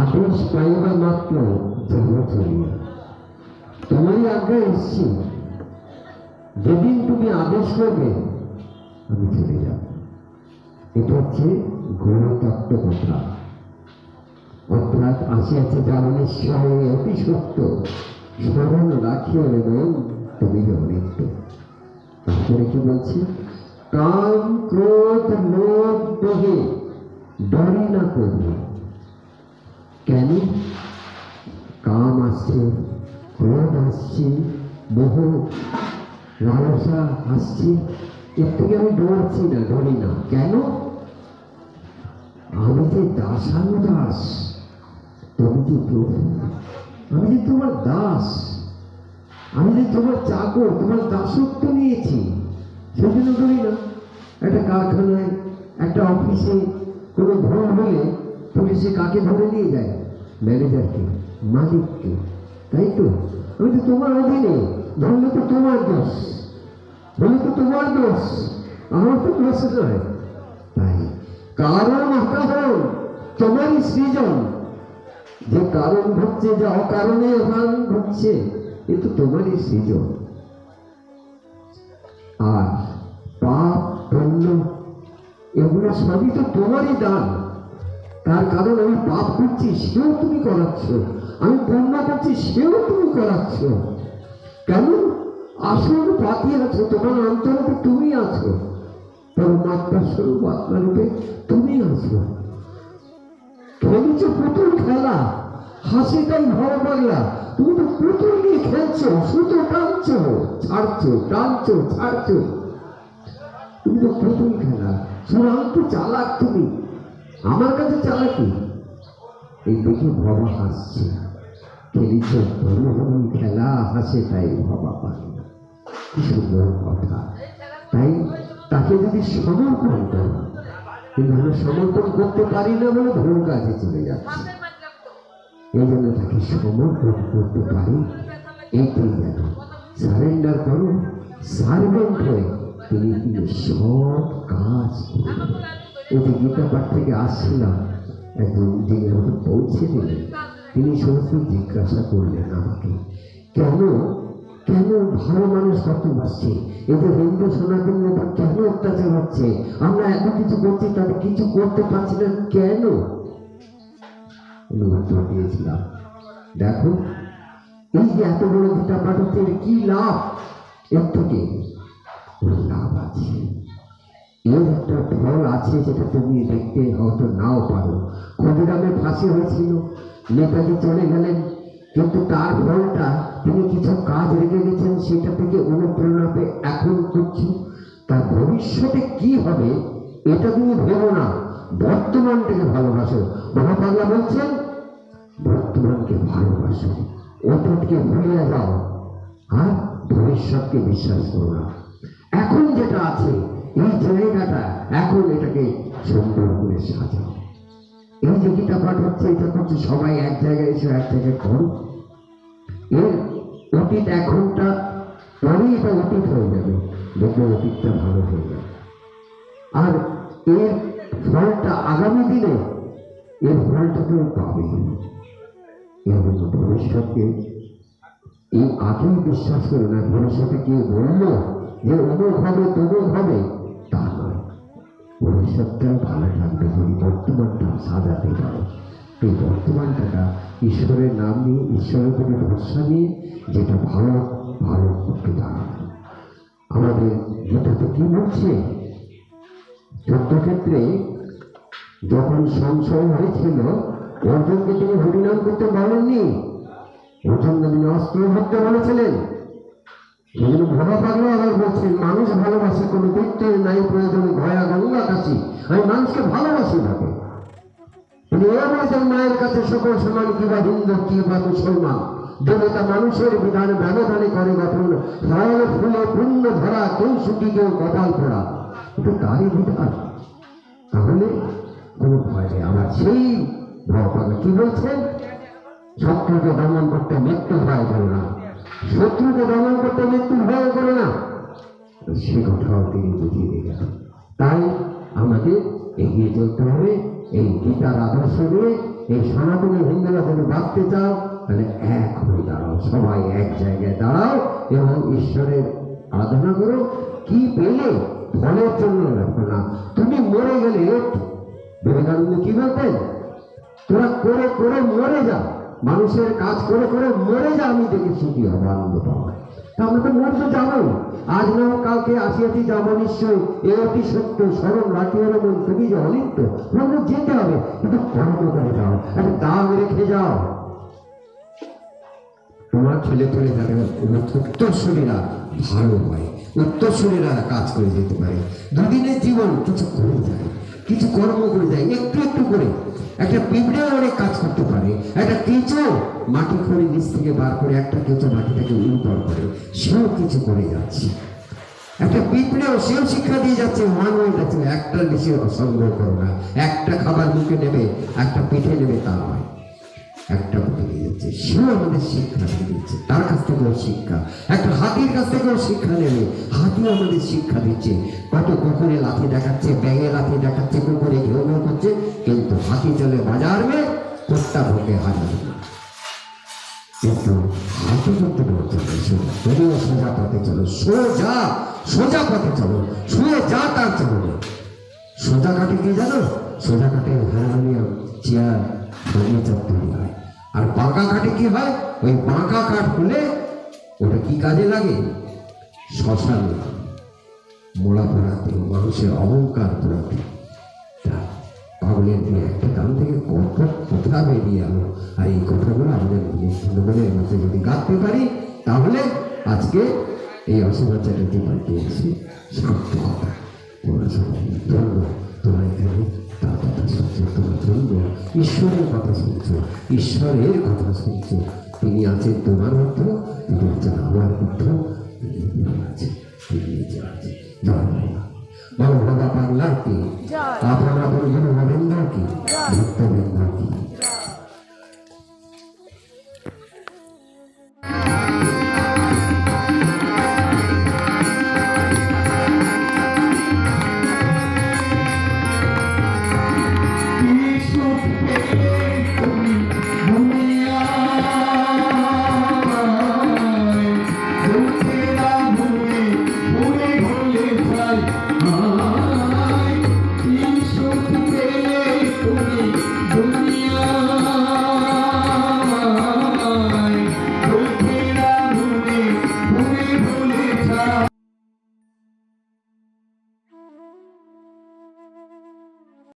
আদেশ পাইবা মাত্র তোমারই আজ্ঞা এসছি। যেদিন তুমি আদেশ করবে, আমি চলে যাব। এটা হচ্ছে গণতত্ত্ব কথা। অর্থাৎ আসিয়াছে জাননেশ্বরে অতি সত্য। স্মরণ রাখিও এবং তুমি অনিত্য তারপরে কি বলছি? কাম ক্রোধ, লোভ, দেহে ডরি না করবে। কেন? কাম আসছে ক্রোধ আসছে মোহ লালসা আসছে। এর থেকে আমি ডরছি না ডরি না। কেন? আমি যে দাসানু দাস, তুমি যে প্রভু, আমি যে তোমার দাস, আমি যে তোমার চাকর, তোমার দাসত্ব নিয়েছি, সেজন্য ধরি না। একটা কারখানায়, একটা অফিসে কোনো ভুল হলে পুলিশে কাকে ধরে নিয়ে যায়? ম্যানেজারকে মালিককে, তাই তো? আমি তো তোমার অধীনে, ধরলে তো তোমার দোষ, ধরলে তো তোমার দোষ, আমার তো দোষ নয়। তাই কারণ কারণ তোমারই সৃজন। যে কারণ ঘটছে, যে অকারণে অকারণ ঘটছে, এ তো তোমারই সৃজন। আর পাপ, পুণ্য, এগুলো সবই তো তোমারই দান। তার কারণ আমি পাপ করছি, সেও তুমি করাচ্ছ। আমি পুণ্য করছি, সেও তুমি করাচ্ছ। কেন আসল পাতি আছো, তোমার অন্তরতে তুমি আছো। পরমাত্মা স্বরূপ আত্মারূপে তুমি আছো। খেলেছো পুতুল খেলা হাসি তাই ভালো পাগলা তুমি তো পুতুল নিয়ে খেলছো, সুতো টানছো, ছাড়ছো টানছো, ছাড়ছো। তুমি তো পুতুল খেলা, চূড়ান্ত চালাক তুমি। আমার কাছে চালাকি এই দেখে ভবা হাসছে। খেলিছ ধরু ধরু খেলা হাসে তাই ভবা পারে না। কি সুন্দর কথা। তাই তাকে যদি সমর্পণ করো, কিন্তু আমরা সমর্পণ করতে পারি না বলে ভুল কাজে চলে যাচ্ছে। এই জন্য তাকে সমর্পণ করতে পারি এইটাই যেন সারেন্ডার করো সার্ভেন্ট হয়ে তিনি সব কাজ করবেন এই গীতা পাঠ থেকে আসছিলাম। একজন যিনি আমাকে পৌঁছে দিলেন তিনি সমস্ত জিজ্ঞাসা করলেন আমাকে, কেন কেন ভালো মানুষ কত বাঁচছে এই যে হিন্দু সনাতন ব্যাপার কেন অত্যাচার হচ্ছে? আমরা এত কিছু করছি তাদের কিছু করতে পারছি না, কেন? অনুবাদ দিয়েছিলাম। দেখো, এই যে এত বড় গীতা পাঠ হচ্ছে কি লাভ? এর থেকে লাভ আছে। একটা ফল আছে যেটা তুমি দেখতে হয়তো নাও পারো। ক্ষুদিরামের ফাঁসি হয়েছিল, নেতাজি চলে গেলেন, কিন্তু তার ফলটা তিনি কিছু কাজ রেখে গেছেন, সেটা থেকে অনুপ্রেরণা পেয়ে এখন করছি তার ভবিষ্যতে কি হবে, এটা তুমি ভেবো না। বর্তমানটাকে ভালোবাসো। মহাপাগলা বলছেন, বর্তমানকে ভালোবাসো, অতীতকে ভুলিয়ে যাও। আর ভবিষ্যৎকে বিশ্বাস করো না। এখন যেটা আছে এই জায়গাটা এখন এটাকে সুন্দর করে সাজাও। এই যে গীতা পাঠ হচ্ছে, এটা করছে সবাই, এক জায়গায় এসে এক জায়গায় করো। এর অতীত এখনটা পরেই এটা অতীত হয়ে যাবে। দেখবে অতীতটা ভালো হয়ে যাবে। আর এর ফলটা আগামী দিনে এর ফলটা কেউ পাবে। এর জন্য ভবিষ্যৎকে এই আগেই বিশ্বাস করে না, ভবিষ্যতে কেউ বলল যে অমুক হবে তমুক হবে। ভবিষ্যৎটাও ভালো থাকবে যদি বর্তমানটা সাজাতে পারো এই বর্তমানটা ঈশ্বরের নাম নিয়ে, ঈশ্বরের উপরে ভরসা নিয়ে যেটা ভালো ভালো করতে দাঁড়াবে আমাদের গীতাতে কি বলছে? যুদ্ধক্ষেত্রে যখন সংশয় হয়েছিল, অর্জুনকে তিনি হরিনাম করতে বলেননি। অর্জুনকে তিনি অস্ত্র ধরতে বলেছিলেন। জন্য ভবা আবার বলছেন মানুষ ভালোবাসে কোনো বৃত্তে নাই প্রয়োজনে ভয়া গঙ্গা কাশি। আমি মানুষকে ভালোবাসি বলেছেন মায়ের কাছে সকল সমান কিবা হিন্দু, কিবা মুসলমান, দেবতা মানুষের বিধান ব্যবধানে করে গঠন ফল ফুলে পুণ্য ধরা, কেউ সুখী, কেউ কপাল পড়া। এটা তারই বিধান। তাহলে কোনো ভয় নেই। আমার সেই ভগবান কি বলছেন? শত্রুকে দমন করতে মৃত্যু ভয় করো না। শত্রুকে দমন করতে মৃত্যু ভয় করো না। সে কথাও তিনি বুঝিয়ে দিলেন। তাই আমাদের এগিয়ে চলতে হবে। এই গীতার আদর্শ নিয়ে, এই সনাতনী হিন্দুরা যদি বাঁচতে চাও, তাহলে এক হয়ে দাঁড়াও। সবাই এক জায়গায় দাঁড়াও এবং ঈশ্বরের আরাধনা করো। কি পেলে ফলের জন্য রাখো না। তুমি মরে গেলে বিবেকানন্দ কি বলতেন? তোরা করে করে মরে যা। মানুষের কাজ করে করে মরে যা, আমি দেখেছি কি হবে, আনন্দ পাওয়া। তা আমরা তো মরতে যাব আজ না কালকে আসিয়াছি যাব নিশ্চয় এ অতি সত্য, স্মরণ রাখিবার মন তুমি যে অনিত্য তোমাকে যেতে হবে, কিন্তু কর্ম করে যাও, একটা দাগ রেখে যাও। তোমার ছেলে পেলে যাতে উত্তরসূরীরা ভালো হয়। উত্তরসূরীরা কাজ করে যেতে পারে। দুদিনের জীবন কিছু করে যায়, কিছু কর্ম করে যায় একটু পিঁপড়ে অনেক কাজ করতে পারে। একটা কেঁচো মাটি খুঁড়ে নিচ থেকে বার করে একটা কেঁচো মাটিটাকে উর্বর করে, সেও কিছু করে যাচ্ছে। একটা পিঁপড়েও সেও শিক্ষা দিয়ে যাচ্ছে মানুষ যাচ্ছে একটা বেশি অসম্ভব করো না। একটা খাবার মুখে নেবে, একটা পিঠে নেবে, তা নয়। একটা নিয়ে যাচ্ছে সেও আমাদের শিক্ষা দিচ্ছে তার কাছ থেকেও শিক্ষা। একটা হাতির কাছ থেকেও শিক্ষা নেবে, হাতিও আমাদের শিক্ষা দিচ্ছে। কত কুকুরে লাথি দেখাচ্ছে, ব্যাঙে লাথি দেখাচ্ছে, কুকুরে ঘেউ ঘেউ করছে, কিন্তু হাতি চলে বাজার মে, কুত্তা ঢোকে হাজার কিন্তু হাতি করতে বলতে তুমিও সোজা পথে চলো, সোজা সোজা পথে চলো যা তার চলো সোজা কাটে কি জানো? সোজা কাটে হারমোনিয়াম চেয়ার ফার্নিচার তৈরি হয় আর বাঁকা কাঠে কি হয়? ওই বাঁকা কাঠ হলে ওটা কি কাজে লাগে? শ্মশানে মোড়া পড়াতে মানুষের অহংকার পড়াতে পাগলের দিয়ে একটা গান থেকে কত কথা বেরিয়ে এলো। আর এই কথাগুলো আমাদের মনের মধ্যে যদি গাঁথতে পারি, তাহলে আজকে এই অসীমা চ্যাটার্জি বাড়িতে এসে কথা তোমরা সবাই এখানে ধন্য ঈশ্বরের কথা শুনছো ঈশ্বরের কথা শুনছো। তিনি আছেন তোমার মধ্যে তিনি হচ্ছেন আমার মধ্যে। তিনি আছে তিনি আছেন আছে। জয় বাবা বাংলাকে আপনারা